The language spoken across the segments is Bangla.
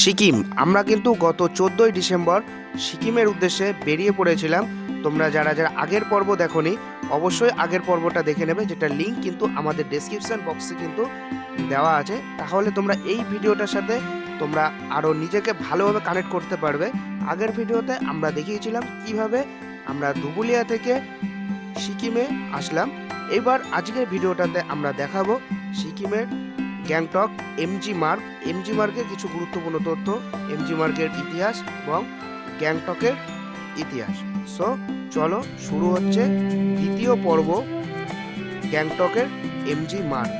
সিকিম। আমরা কিন্তু গত চোদ্দোই ডিসেম্বর সিকিমের উদ্দেশ্যে বেরিয়ে পড়েছিলাম। তোমরা যারা যারা আগের পর্ব দেখোনি, অবশ্যই আগের পর্বটা দেখে নেবে যেটা লিঙ্ক কিন্তু আমাদের ডেসক্রিপশন বক্সে কিন্তু দেওয়া আছে। তাহলে তোমরা এই ভিডিওটার সাথে তোমরা আরও নিজেকে ভালোভাবে কানেক্ট করতে পারবে। আগের ভিডিওতে আমরা দেখিয়েছিলাম কীভাবে আমরা দুবুলিয়া থেকে সিকিমে আসলাম। এবার আজকের ভিডিওটাতে আমরা দেখাবো সিকিমের Gangtok M G Marg M G মার্গের কিছু গুরুত্বপূর্ণ তথ্য এমজি মার্গের ইতিহাস এবং গ্যাংটকের ইতিহাস। সো চলো শুরু হচ্ছে দ্বিতীয় পর্ব গ্যাংটকের MG Marg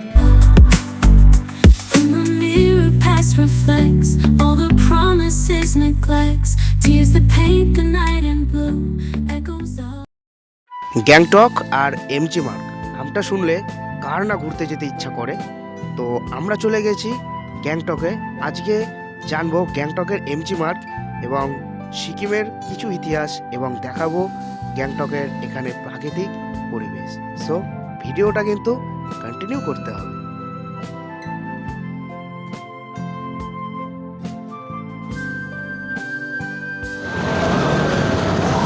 In the mirror, past reflects all the promises, neglects, tears that paint the night in blue, echoes of. Gangtok R MG Marg নামটা শুনলে কার না ঘুরতে যেতে ইচ্ছা করে? তো আমরা চলে গেছি গ্যাংটকে। আজকে জানব গ্যাংটকের এমজি মার্গ এবং সিকিমের কিছু ইতিহাস এবং দেখাবো গ্যাংটকের এখানে প্রাকৃতিক পরিবেশ। সো ভিডিওটা কিন্তু কন্টিনিউ করতে হবে।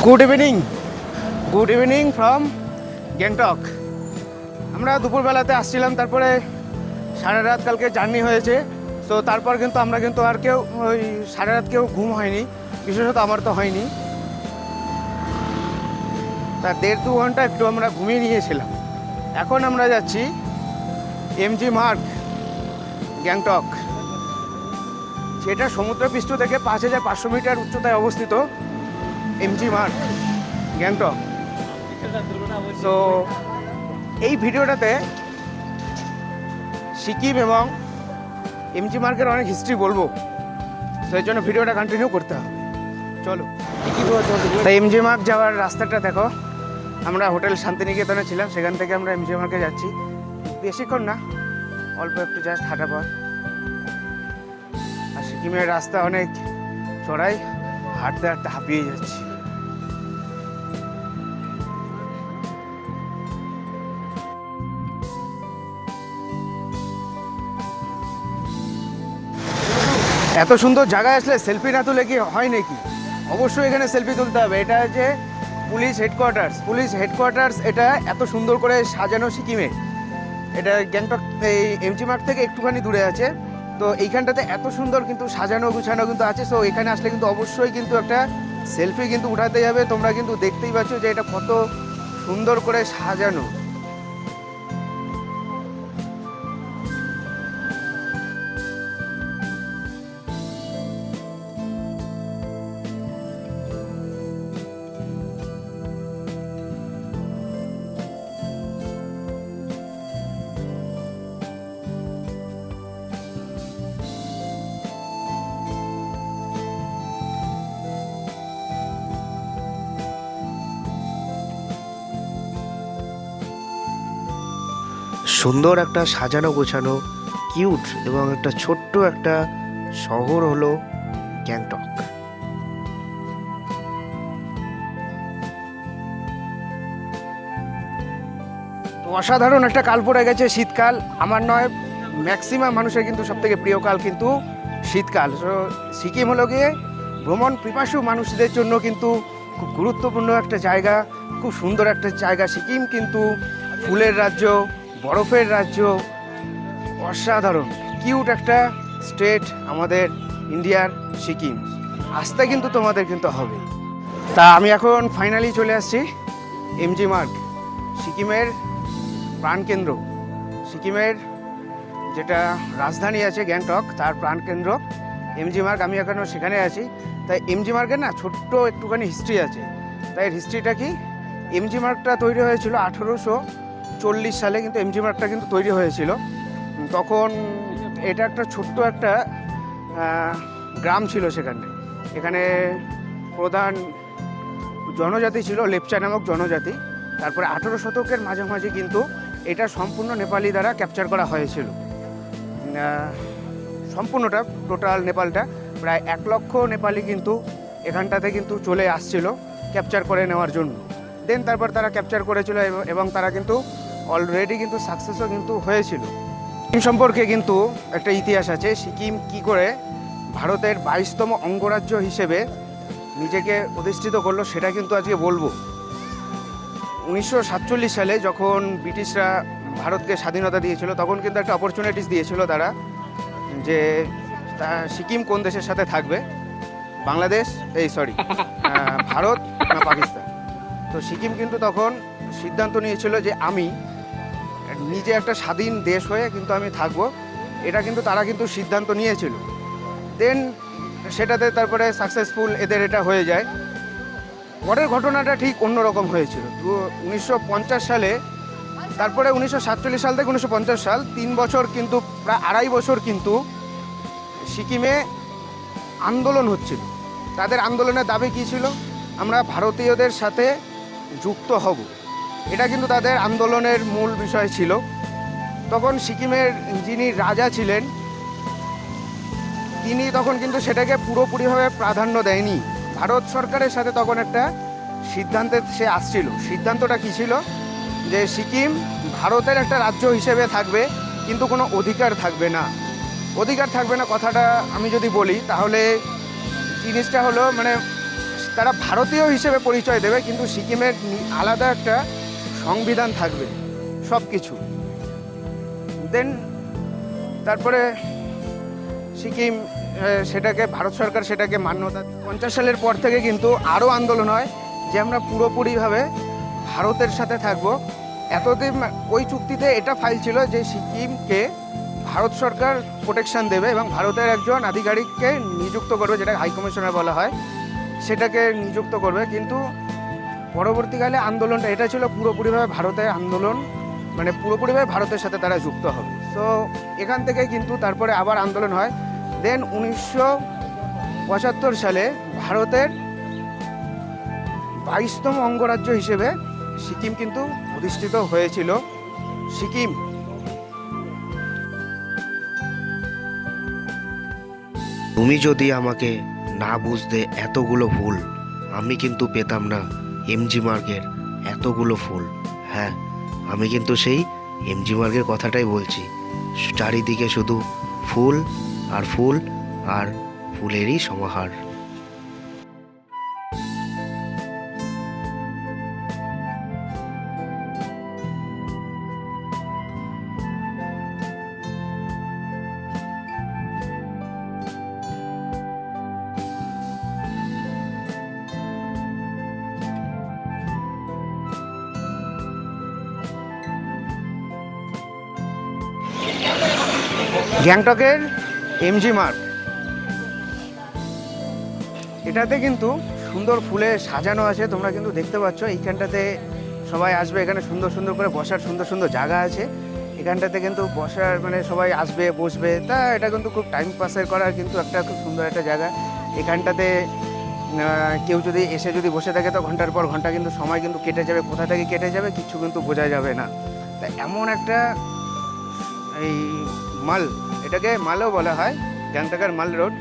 Good evening good evening from Gangtok আমরা দুপুরবেলাতে আসছিলাম, তারপরে সারা রাত কালকে জার্নি হয়েছে। তো তারপর কিন্তু আমরা কিন্তু আর কেউ ওই সারা রাত কেউ ঘুম হয়নি। বিশেষত আমার তো হয়নি। তা দেড় দু ঘণ্টা একটু আমরা ঘুমিয়ে নিয়েছিলাম। এখন আমরা যাচ্ছি এমজি মার্গ, গ্যাংটক। সেটা সমুদ্রপৃষ্ঠ থেকে পাঁচ হাজার পাঁচশো মিটার উচ্চতায় অবস্থিত এমজি মার্গ, গ্যাংটক। তো এই ভিডিওটাতে সিকিম এবং এমজি মার্কের অনেক হিস্ট্রি বলব। সেই জন্য ভিডিওটা কন্টিনিউ করতে হবে। চলো। তাই এমজি মার্ক যাওয়ার রাস্তাটা দেখো। আমরা হোটেল শান্তিনিকেতনে ছিলাম, সেখান থেকে আমরা এমজি মার্কে যাচ্ছি। বেশিক্ষণ না, অল্প একটু জাস্ট হাঁটা পর আর সিকিমের রাস্তা অনেক চড়াই, হাঁটতে হাঁটতে হাঁপিয়ে যাচ্ছি। এত সুন্দর জায়গায় আসলে সেলফি না তুলে কি হয় নাকি? অবশ্যই এখানে সেলফি তুলতে হবে। এটা হচ্ছে পুলিশ হেডকোয়ার্টার্স পুলিশ হেডকোয়ার্টার্স এটা এত সুন্দর করে সাজানো সিকিমে। এটা গ্যাংটক, এই এমজি মার্গ থেকে একটুখানি দূরে আছে। তো এইখানটাতে এত সুন্দর কিন্তু সাজানো গুছানো কিন্তু আছে। সো এখানে আসলে কিন্তু অবশ্যই কিন্তু একটা সেলফি কিন্তু উঠাতে যাবে তোমরা কিন্তু দেখতেই পাচ্ছ যে এটা কত সুন্দর করে সাজানো। সুন্দর একটা সাজানো গোছানো কিউট এবং একটা ছোট্ট একটা শহর হলো গ্যাংটক। অসাধারণ একটা কাল পড়ে গেছে শীতকাল। আমার নয় ম্যাক্সিমাম মানুষের কিন্তু সব থেকে প্রিয় কাল কিন্তু শীতকাল। সিকিম হলো গিয়ে ভ্রমণ পিপাসু মানুষদের জন্য কিন্তু খুব গুরুত্বপূর্ণ একটা জায়গা, খুব সুন্দর একটা জায়গা। সিকিম কিন্তু ফুলের রাজ্য বরফের রাজ্য অসাধারণ, কিউট একটা স্টেট আমাদের ইন্ডিয়ার সিকিম। আসতে কিন্তু তোমাদের কিন্তু হবে। তা আমি এখন ফাইনালি চলে আসছি এমজি মার্গ সিকিমের প্রাণকেন্দ্র। সিকিমের যেটা রাজধানী আছে গ্যাংটক, তার প্রাণকেন্দ্র। এমজি মার্গ আমি এখনও সেখানে আছি। তাই এমজি মার্গের না ছোট্ট একটুখানি হিস্ট্রি আছে। তাই হিস্ট্রিটা কি? এমজি মার্গটা তৈরি হয়েছিল আঠেরোশো চল্লিশ সালে কিন্তু এমজি মার্গটা কিন্তু তৈরি হয়েছিল। তখন এটা একটা ছোট্ট একটা গ্রাম ছিল সেখানে। এখানে প্রধান জনজাতি ছিল, লেপচা নামক জনজাতি। তারপরে আঠেরো শতকের মাঝামাঝি কিন্তু এটা সম্পূর্ণ নেপালি দ্বারা ক্যাপচার করা হয়েছিল। সম্পূর্ণটা টোটাল নেপালটা, প্রায় এক লক্ষ নেপালি কিন্তু এখানটাতে কিন্তু চলে আসছিল ক্যাপচার করে নেওয়ার জন্য। দেন তারপর তারা ক্যাপচার করেছিল এবং তারা কিন্তু অলরেডি কিন্তু সাকসেসও কিন্তু হয়েছিল। সিকিম সম্পর্কে কিন্তু একটা ইতিহাস আছে, সিকিম কি করে ভারতের বাইশতম অঙ্গরাজ্য হিসেবে নিজেকে প্রতিষ্ঠিত করল সেটা কিন্তু আজকে বলব। উনিশশো সাতচল্লিশ সালে যখন ব্রিটিশরা ভারতকে স্বাধীনতা দিয়েছিল, তখন কিন্তু একটা অপরচুনিটিস দিয়েছিল তারা যে সিকিম কোন দেশের সাথে থাকবে? বাংলাদেশ? এই সরি ভারত না পাকিস্তান? তো সিকিম কিন্তু তখন সিদ্ধান্ত নিয়েছিল যে আমি নিজে একটা স্বাধীন দেশ হয়ে কিন্তু আমি থাকব। এটা কিন্তু তারা কিন্তু সিদ্ধান্ত নিয়েছিল। দেন সেটাতে তারপরে সাকসেসফুল এদের এটা হয়ে যায়। পরের ঘটনাটা ঠিক অন্যরকম হয়েছিল। তো উনিশশো পঞ্চাশ সালে, তারপরে উনিশশো সাতচল্লিশ সাল থেকে উনিশশো পঞ্চাশ সাল, তিন বছর কিন্তু, প্রায় আড়াই বছর কিন্তু সিকিমে আন্দোলন হচ্ছিল। তাদের আন্দোলনের দাবি কী ছিল? আমরা ভারতীয়দের সাথে যুক্ত হব। এটা কিন্তু তাদের আন্দোলনের মূল বিষয় ছিল। তখন সিকিমের যিনি রাজা ছিলেন, তিনি তখন কিন্তু সেটাকে পুরোপুরিভাবে প্রাধান্য দেয়নি। ভারত সরকারের সাথে তখন একটা সিদ্ধান্তে সে আসছিল। সিদ্ধান্তটা কী ছিল? যে সিকিম ভারতের একটা রাজ্য হিসেবে থাকবে, কিন্তু কোনো অধিকার থাকবে না। অধিকার থাকবে না কথাটা আমি যদি বলি, তাহলে জিনিসটা হলো মানে তারা ভারতীয় হিসেবে পরিচয় দেবে, কিন্তু সিকিমের আলাদা একটা সংবিধান থাকবে, সব কিছু। দেন তারপরে সিকিম সেটাকে, ভারত সরকার সেটাকে মান্যতা পঞ্চাশ সালের পর থেকে কিন্তু আরও আন্দোলন হয় যে আমরা পুরোপুরিভাবে ভারতের সাথে থাকব। এতদিন ওই চুক্তিতে এটা ফাইল ছিল যে সিকিমকে ভারত সরকার প্রোটেকশান দেবে এবং ভারতের একজন আধিকারিককে নিযুক্ত করবে যেটা হাইকমিশনার বলা হয়। সেটাকে নিযুক্ত করবে। কিন্তু পরবর্তীকালে আন্দোলনটা, এটা ছিল পুরোপুরিভাবে ভারতের আন্দোলন মানে পুরোপুরিভাবে ভারতের সাথে তারা যুক্ত হবে। তো এখান থেকে কিন্তু তারপরে আবার আন্দোলন হয়। দেন উনিশশো পঁচাত্তর সালে ভারতের বাইশতম অঙ্গরাজ্য হিসেবে সিকিম কিন্তু প্রতিষ্ঠিত হয়েছিল। সিকিম। তুমি যদি আমাকে না বুঝতে এতগুলো ভুল, আমি কিন্তু পেতাম না। এমজি মার্গের এতগুলো ফুল। হ্যাঁ আমি কিন্তু সেই এমজি মার্গের কথাটাই বলছি। চারিদিকে শুধু ফুল আর ফুল আর ফুলেরই সমাহার। গ্যাংটকের এমজি মার্ক। এটাতে কিন্তু সুন্দর ফুলে সাজানো আছে, তোমরা কিন্তু দেখতে পাচ্ছ। এইখানটাতে সবাই আসবে, এখানে সুন্দর সুন্দর করে বসার সুন্দর সুন্দর জায়গা আছে। এখানটাতে কিন্তু বসার মানে সবাই আসবে, বসবে। তা এটা কিন্তু খুব টাইম পাসের করার কিন্তু একটা খুব সুন্দর একটা জায়গা। এখানটাতে কেউ যদি এসে যদি বসে থাকে, তো ঘণ্টার পর ঘণ্টা কিন্তু সময় কিন্তু কেটে যাবে, কোথা থেকে কেটে যাবে, কিছু কিন্তু বোঝা যাবে না। তা এমন একটা, এই মাল, এটাকে মালও বলা হয়, গ্যাংটকের মাল রোড,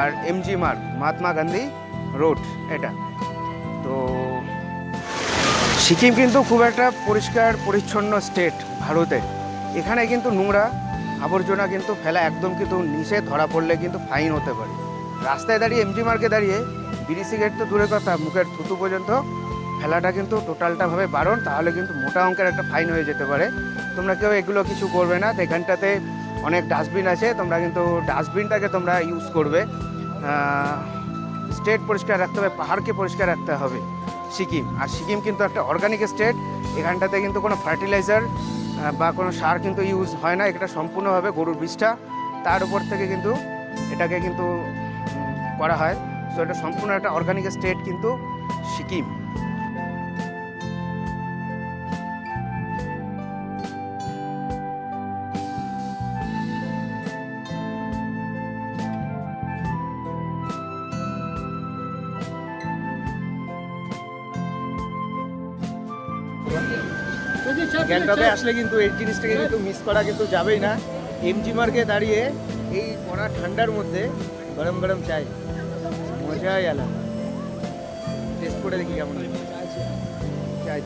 আর এমজি মার্গ মহাত্মা গান্ধী রোড, এটা। তো সিকিম কিন্তু খুব একটা পরিষ্কার, পরিচ্ছন্ন স্টেট ভারতে। এখানে কিন্তু নোংরা আবর্জনা কিন্তু ফেলা একদম কিন্তু নিচে ধরা পড়লে কিন্তু ফাইন হতে পারে। রাস্তায় দাঁড়িয়ে এমজি মার্গে দাঁড়িয়ে বিড়ি সিগারেট তো দূরের কথা, মুখের থুতু পর্যন্ত ফেলাটা কিন্তু টোটালটাভাবে বারণ, তাহলে কিন্তু মোটা অঙ্কের একটা ফাইন হয়ে যেতে পারে। তোমরা কেউ এগুলো কিছু করবে না। তো এখানটাতে অনেক ডাস্টবিন আছে, তোমরা কিন্তু ডাস্টবিনটাকে তোমরা ইউজ করবে। স্টেট পরিষ্কার রাখতে হবে, পাহাড়কে পরিষ্কার রাখতে হবে, সিকিম। আর সিকিম কিন্তু একটা অর্গানিক স্টেট এখানটাতে কিন্তু কোনো ফার্টিলাইজার বা কোনো সার কিন্তু ইউজ হয় না, এটা সম্পূর্ণভাবে গরুর বীজটা। তার উপর থেকে কিন্তু এটাকে কিন্তু করা হয়। সো এটা সম্পূর্ণ একটা অর্গানিক স্টেট কিন্তু সিকিম। গ্যাংটকে আসলে কিন্তু এই জিনিসটাকে কিন্তু মিস করা কিন্তু যাবেই না। এমজি মার্গে দাঁড়িয়ে এই পড়া ঠান্ডার মধ্যে গরম গরম চাই। মজাই আলাদা। টেস্ট করে দেখি কেমন চাই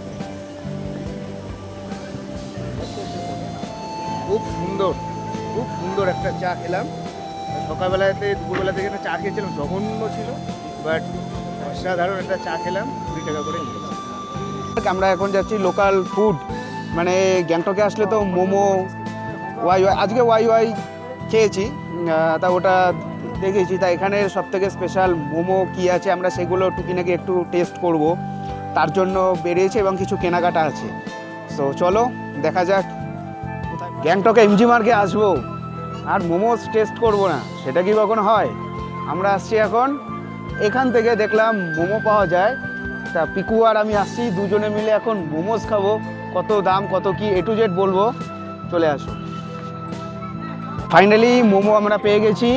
খুব সুন্দর খুব সুন্দর একটা চা খেলাম। সকালবেলাতে দুপুরবেলাতে এখানে চা খেয়েছিলাম, জঘন্য ছিল বাট অসাধারণ একটা চা খেলাম। কুড়ি টাকা করে নিয়েছি। আমরা এখন যাচ্ছি লোকাল ফুড মানে গ্যাংটকে আসলে তো মোমো, ওয়াই ওয়াই, আজকে ওয়াই ওয়াই খেয়েছি। তা ওটা দেখেছি। তা এখানে সব থেকে স্পেশাল মোমো কি আছে আমরা সেগুলো টুকিনাকি একটু টেস্ট করব। তার জন্য বেরিয়েছে এবং কিছু কেনাকাটা আছে। তো চলো, দেখা যাক। গ্যাংটকে এমজি মার্কে আসব। আর মোমোস টেস্ট করব না, সেটা কি কখনো হয়? আমরা আসছি এখন। এখান থেকে দেখলাম মোমো পাওয়া যায়। তা পিকু আর আমি আসছি, দুজনে মিলে এখন মোমোস খাব। কত দাম, কত কি এ টু জেড বলব। চলে আসো। ফাইনালি মোমো আমরা পেয়ে গেছি।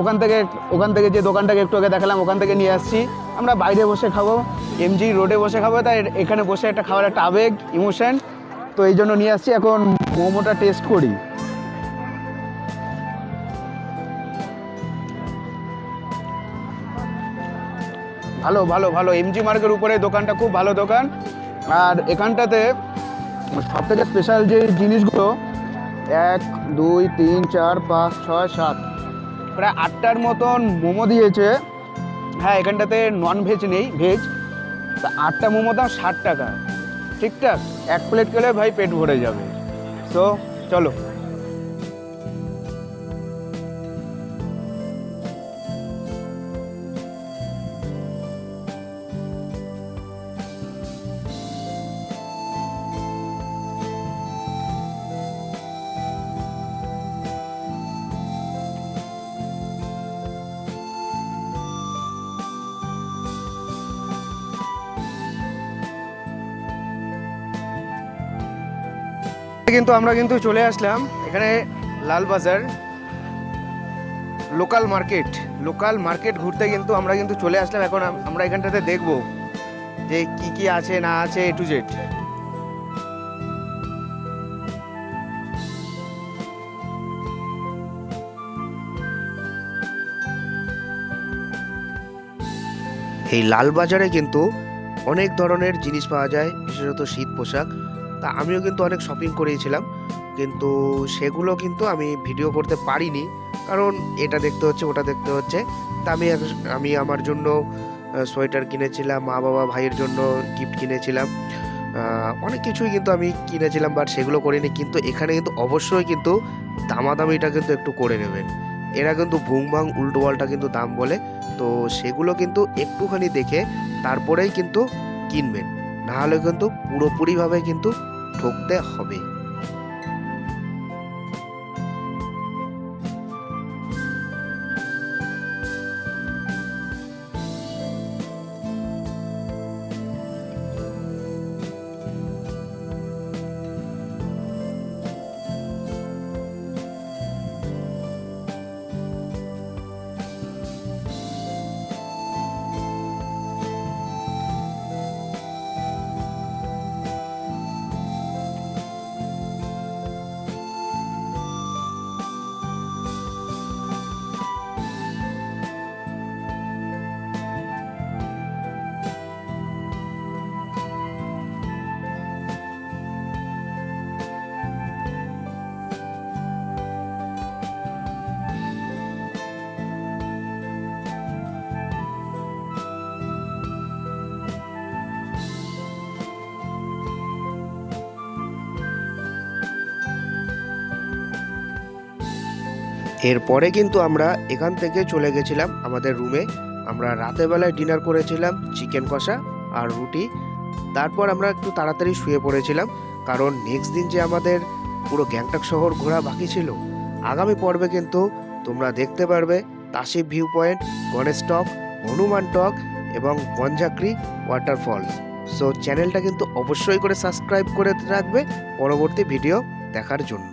ওখান থেকে ওখান থেকে যে দোকানটাকে একটু আগে দেখালাম, ওখান থেকে নিয়ে আসছি। আমরা বাইরে বসে খাব। এমজি রোডে বসে খাব। তাই এখানে বসে একটা খাওয়ার একটা আবেগ ইমোশন তো এই জন্য নিয়ে আসছি। এখন মোমোটা টেস্ট করি। ভালো ভালো ভালো। এমজি মার্কের উপরে দোকানটা খুব ভালো দোকান। আর এখানটাতে সব থেকে স্পেশাল যে জিনিসগুলো, এক, দুই, তিন, চার, পাঁচ, ছয়, সাত, প্রায় আটটার মতন মোমো দিয়েছে। হ্যাঁ এখানটাতে নন ভেজ নেই ভেজ তা আটটা মোমো দাম ষাট টাকা। ঠিকঠাক এক প্লেট খেলে ভাই পেট ভরে যাবে। তো চলো। কিন্তু আমরা কিন্তু চলে আসলাম। এখানে Lalbazar local market local market ঘুরতে কিন্তু আমরা কিন্তু চলে আসলাম। এখন আমরা এখানটাতে দেখব যে কি কি আছে, না আছে এ টু জেড এই লালবাজারে কিন্তু অনেক ধরনের জিনিস পাওয়া যায়, বিশেষত শীত পোশাক। তা আমিও কিন্তু অনেক শপিং করিয়েছিলাম কিন্তু সেগুলো কিন্তু আমি ভিডিও করতে পারিনি, কারণ এটা দেখতে হচ্ছে, ওটা দেখতে হচ্ছে। তা আমি আমি আমার জন্য সোয়েটার কিনেছিলাম মা বাবা ভাইয়ের জন্য গিফট কিনেছিলাম। অনেক কিছুই কিন্তু আমি কিনেছিলাম বাট সেগুলো করিনি, কিন্তু এখানে কিন্তু অবশ্যই কিন্তু দামাদামিটা কিন্তু একটু করে নেবেন। এরা কিন্তু ভুং ভাং উল্টো কিন্তু দাম বলে, তো সেগুলো কিন্তু একটুখানি দেখে তারপরেই কিন্তু কিনবেন। নাহলে কিন্তু পুরোপুরিভাবে কিন্তু ঠকতে হবে। এরপরে কিন্তু আমরা এখান থেকে চলে গেছিলাম আমাদের রুমে। আমরা রাতের বেলায় ডিনার করেছিলাম চিকেন কষা আর রুটি। তারপর আমরা একটু তাড়াতাড়ি শুয়ে পড়েছিলাম, কারণ নেক্সট দিন যে আমাদের পুরো গ্যাংটক শহর ঘোরা বাকি ছিল, আগামী পর্বে কিন্তু তোমরা দেখতে পারবে তাসিব ভিউ পয়েন্ট গণেশ টক হনুমান টক এবং বনঝাকরি ওয়াটারফলস সো চ্যানেলটা কিন্তু অবশ্যই করে সাবস্ক্রাইব করে রাখবে, পরবর্তী ভিডিও দেখার জন্য।